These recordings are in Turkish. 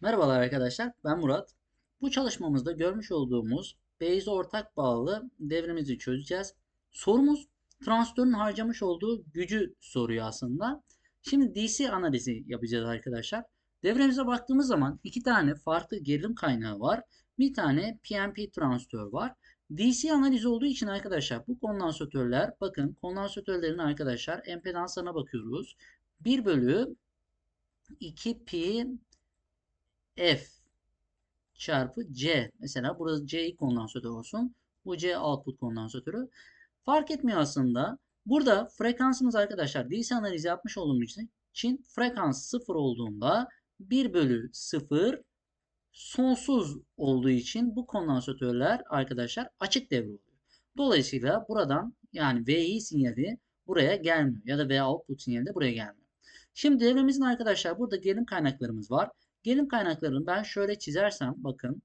Merhabalar arkadaşlar, ben Murat. Bu çalışmamızda görmüş olduğumuz Bayes ortak bağlı devremizi çözeceğiz. Sorumuz transistörün harcamış olduğu gücü soruyor aslında. Şimdi DC analizi yapacağız arkadaşlar. Devremize baktığımız zaman iki tane farklı gerilim kaynağı var. Bir tane PNP transistör var. DC analizi olduğu için arkadaşlar bu kondansatörler bakın kondansatörlerin arkadaşlar empedanslarına bakıyoruz. 1 bölü 2 pi F çarpı C. Mesela burada C kondansatör olsun. Bu C output kondansatörü. Fark etmiyor aslında. Burada frekansımız arkadaşlar DC analizi yapmış olduğumuz için frekans 0 olduğunda 1 bölü 0 sonsuz olduğu için bu kondansatörler arkadaşlar açık devre oluyor. Dolayısıyla buradan yani VI sinyali buraya gelmiyor ya da V output sinyali de buraya gelmiyor. Şimdi devremizin arkadaşlar burada gerilim kaynaklarımız var. Gerilim kaynaklarını ben şöyle çizersem bakın.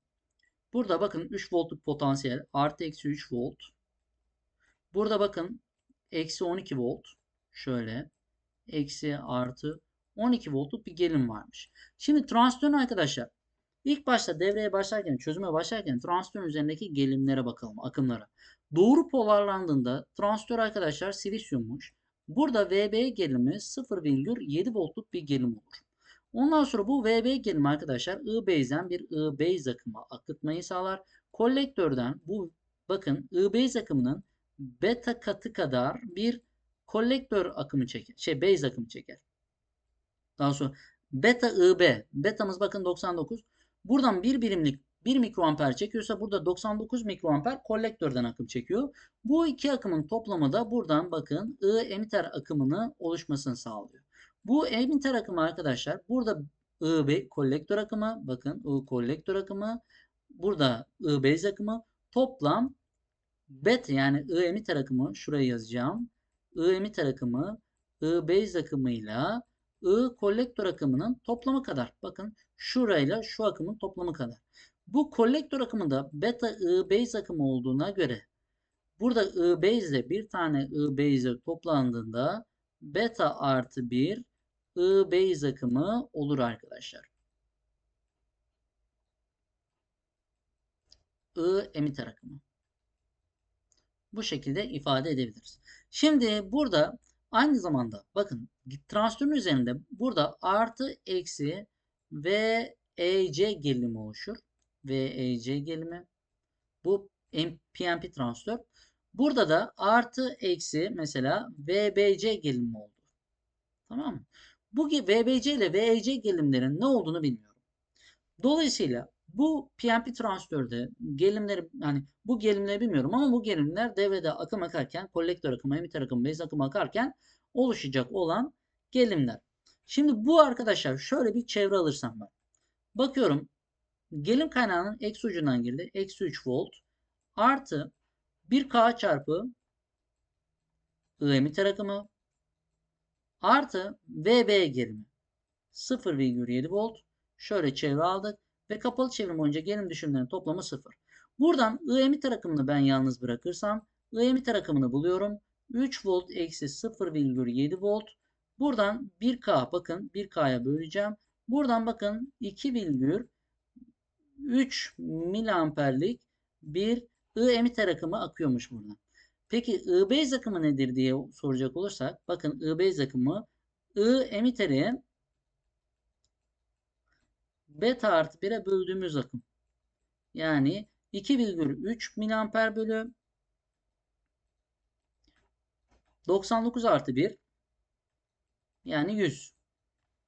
Burada bakın 3 voltluk potansiyel artı eksi 3 volt. Burada bakın eksi 12 volt. Şöyle eksi artı 12 voltluk bir gerilim varmış. Şimdi transistörün arkadaşlar ilk başta devreye başlarken çözüme başlarken transistörün üzerindeki gerilimlere bakalım akımlara. Doğru polarlandığında transistör arkadaşlar silisyummuş. Burada VB gerilimi 0,7 voltluk bir gerilim olur. Ondan sonra bu VB gerilimi arkadaşlar I-base'den bir I-base akımı akıtmayı sağlar. Kolektörden bu bakın I-base akımının beta katı kadar bir kolektör akımı çeker. Şey base akımı çeker. Daha sonra beta IB. Betamız bakın 99. Buradan bir birimlik 1 mikroamper çekiyorsa burada 99 mikroamper kolektörden akım çekiyor. Bu iki akımın toplamı da buradan bakın I emitter akımını oluşmasını sağlıyor. Bu emitter akımı arkadaşlar burada I kolektör akımı bakın I kolektör akımı burada I base akımı toplam beta yani I emitter akımı şuraya yazacağım. I emitter akımı I base akımıyla I kolektör akımının toplamı kadar. Bakın şurayla şu akımın toplamı kadar. Bu kolektör akımında beta I base akımı olduğuna göre burada I base ile bir tane I base toplandığında beta artı 1 I base akımı olur arkadaşlar. I emitter akımı. Bu şekilde ifade edebiliriz. Şimdi burada aynı zamanda bakın transistörün üzerinde burada artı eksi ve EC gerilimi oluşur. VEC gerilimi. Bu PNP transistör. Burada da artı eksi mesela VBC gerilimi oldu. Tamam mı? Bu VBC ile VEC gerilimlerin ne olduğunu bilmiyorum. Dolayısıyla bu PNP transistörde gerilimleri yani bu gerilimleri bilmiyorum ama bu gerilimler devrede akım akarken kolektör akımı, emitter akımı, base akımı akarken oluşacak olan gerilimler. Şimdi bu arkadaşlar şöyle bir çevre alırsam ben. Bakıyorum gerilim kaynağının eksi ucundan girdi. Eksi 3 volt artı 1K çarpı I emitter akımı artı VB gerilimi 0,7 volt. Şöyle çevre aldık ve kapalı çevrim boyunca gerilim düşümlerinin toplamı 0. Buradan I emitter akımını ben yalnız bırakırsam I emitter akımını buluyorum. 3 volt eksi 0,7 volt. Buradan 1K bakın 1K'ya böleceğim. Buradan bakın 2,3 miliamperlik bir I emitter akımı akıyormuş buradan. Peki I-base akımı nedir diye soracak olursak bakın I-base akımı I emitteri beta artı 1'e böldüğümüz akım. Yani 2,3 miliamper bölü 99 artı 1 yani 100.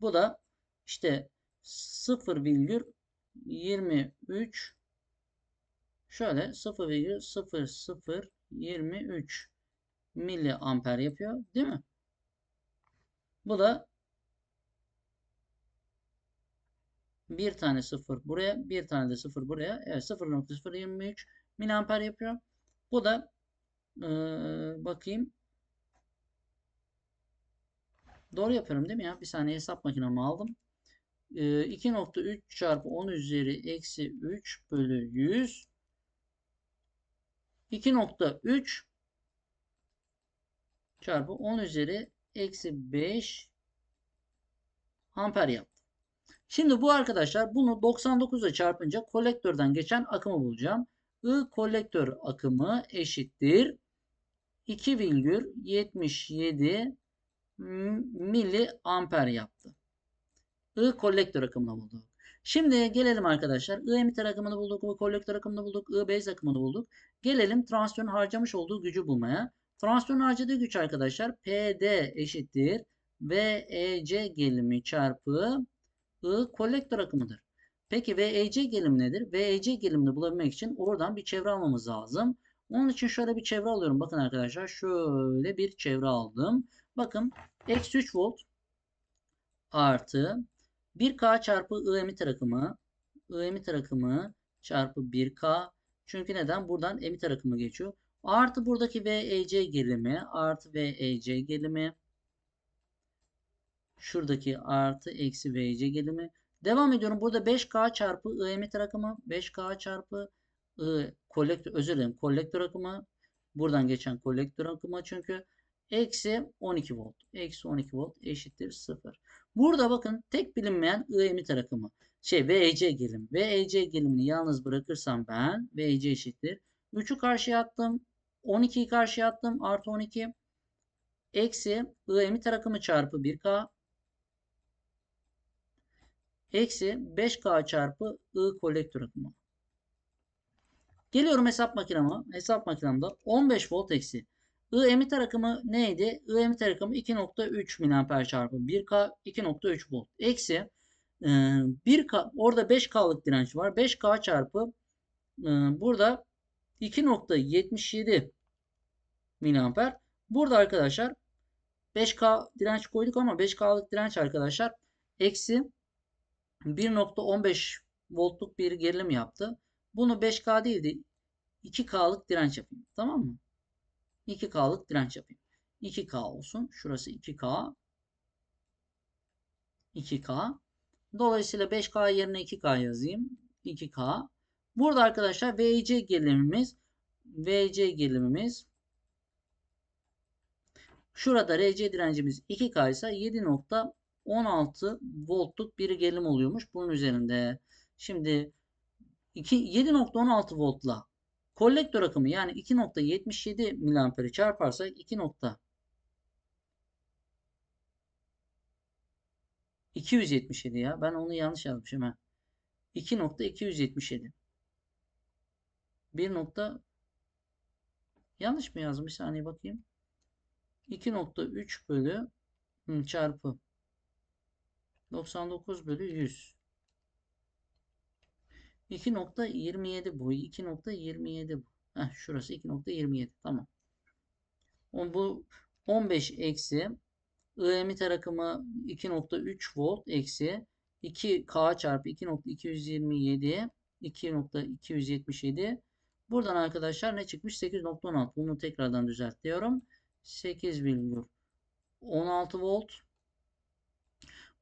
Bu da işte 0,23 şöyle 0,0023 miliamper yapıyor değil mi? Bu da bir tane 0 buraya bir tane de 0 buraya evet 0.023 miliamper yapıyor. Bu da ee, bakayım Doğru yapıyorum değil mi ya? Bir saniye hesap makinamı aldım. E, 2.3 çarpı 10 üzeri eksi 3 bölü 100 2.3 çarpı 10 üzeri eksi 5 amper yaptı. Şimdi bu arkadaşlar bunu 99 ile çarpınca kolektörden geçen akımı bulacağım. I kolektör akımı eşittir 2,77 milli amper yaptı. I kolektör akımını bulduk. Şimdi gelelim arkadaşlar. I emitter akımını bulduk. I kolektör akımını bulduk. I base akımını bulduk. Gelelim transistörün harcamış olduğu gücü bulmaya. Transistörün harcadığı güç arkadaşlar PD eşittir. VEC gelimi çarpı I kolektör akımıdır. Peki VEC gelim nedir? VEC gelimini bulabilmek için oradan bir çevre almamız lazım. Onun için şöyle bir çevre alıyorum. Bakın arkadaşlar şöyle bir çevre aldım. Bakın eksi 3 volt artı 1K çarpı I emitter akımı I emitter akımı çarpı 1K çünkü neden? Buradan emitter akımı geçiyor. Artı buradaki VEC gelimi artı VEC gelimi şuradaki artı eksi VEC gelimi devam ediyorum. Burada 5K çarpı I emitter akımı 5K çarpı I kolektör özür dilerim kolektör akımı buradan geçen kolektör akımı çünkü eksi 12 volt. Eksi 12 volt eşittir 0. Burada bakın tek bilinmeyen I emitter akımı. Şey VEC gelim. VEC gelimini yalnız bırakırsam ben VEC eşittir. 3'ü karşıya attım. 12'yi karşıya attım. Artı 12. Eksi I emitter akımı çarpı 1K. Eksi 5K çarpı I kolektör akımı. Geliyorum hesap makinama. Hesap makinamda 15 volt eksi I emitter akımı neydi? I emitter akımı 2.3 mAh çarpı 1K 2.3 volt. Eksi 1K orada 5K'lık direnç var. 5K çarpı burada 2.77 mAh. Burada arkadaşlar 5K direnç koyduk ama 5K'lık direnç arkadaşlar eksi 1.15 voltluk bir gerilim yaptı. Bunu 5K değil de 2K'lık direnç yapayım. Tamam mı? 2K'lık direnç yapayım. 2K olsun. Şurası 2K. 2K. Dolayısıyla 5K yerine 2K yazayım. 2K. Burada arkadaşlar VC gerilimimiz VC gerilimimiz şurada RC direncimiz 2K ise 7.16 voltluk bir gerilim oluyormuş bunun üzerinde. Şimdi 7.16 voltla Kolektör akımı yani 2.77 miliamperi çarparsak 2. 277 ya. Ben onu yanlış yazmışım ha. 2.277. 1 nokta yanlış mı yazdım? Bir saniye bakayım. 2.3 bölü çarpı 99 bölü 100. 2.27 bu. 2.27 bu. Heh, şurası 2.27. Tamam. Bu 15 eksi I emitter akımı 2.3 volt eksi 2K çarpı 2.227 2.277 Buradan arkadaşlar ne çıkmış? 8.16. Bunu tekrardan düzeltiyorum. 8,16 volt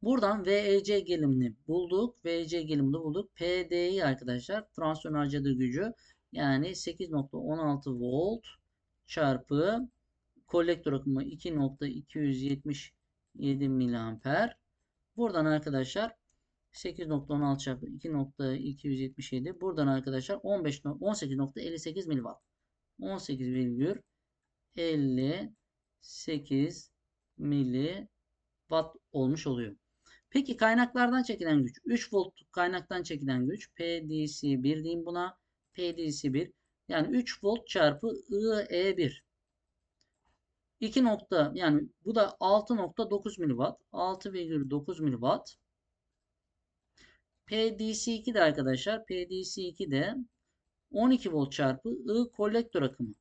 Buradan VEC gelimini bulduk. VEC gelimini bulduk. PD'yi arkadaşlar transfer harcadığı gücü yani 8.16 volt çarpı kolektör akımı 2.277 miliamper. Buradan arkadaşlar 8.16 çarpı 2.277 buradan arkadaşlar 15 18.58 miliwatt. 18,58 miliwatt olmuş oluyor. Peki kaynaklardan çekilen güç. 3 voltluk kaynaktan çekilen güç. PDC1 diyeyim buna. PDC1. Yani 3 volt çarpı IE1. 2 nokta yani bu da 6.9 mW. 6,9 mW. PDC2 de arkadaşlar. PDC2 de 12 volt çarpı I kolektör akımı.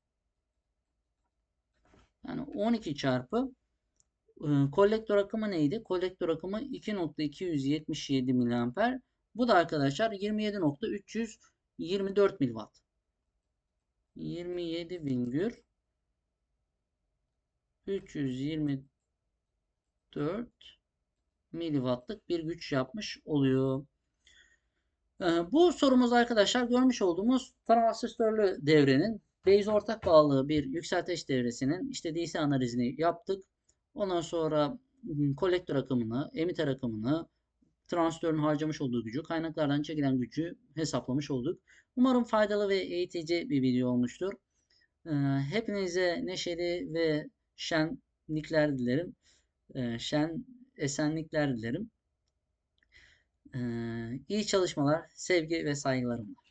Yani 12 çarpı kolektör akımı neydi? Kolektör akımı 2.277 mA. Bu da arkadaşlar 27.324 mW. 27 vingür 324 miliwattlık bir güç yapmış oluyor. Bu sorumuz arkadaşlar görmüş olduğumuz transistörlü devrenin base ortak bağlı bir yükselteç devresinin işte DC analizini yaptık. Ondan sonra kolektör akımını, emitter akımını, transistörün harcamış olduğu gücü, kaynaklardan çekilen gücü hesaplamış olduk. Umarım faydalı ve eğitici bir video olmuştur. Hepinize neşeli ve şenlikler dilerim. Şen esenlikler dilerim. İyi çalışmalar, sevgi ve saygılarımla.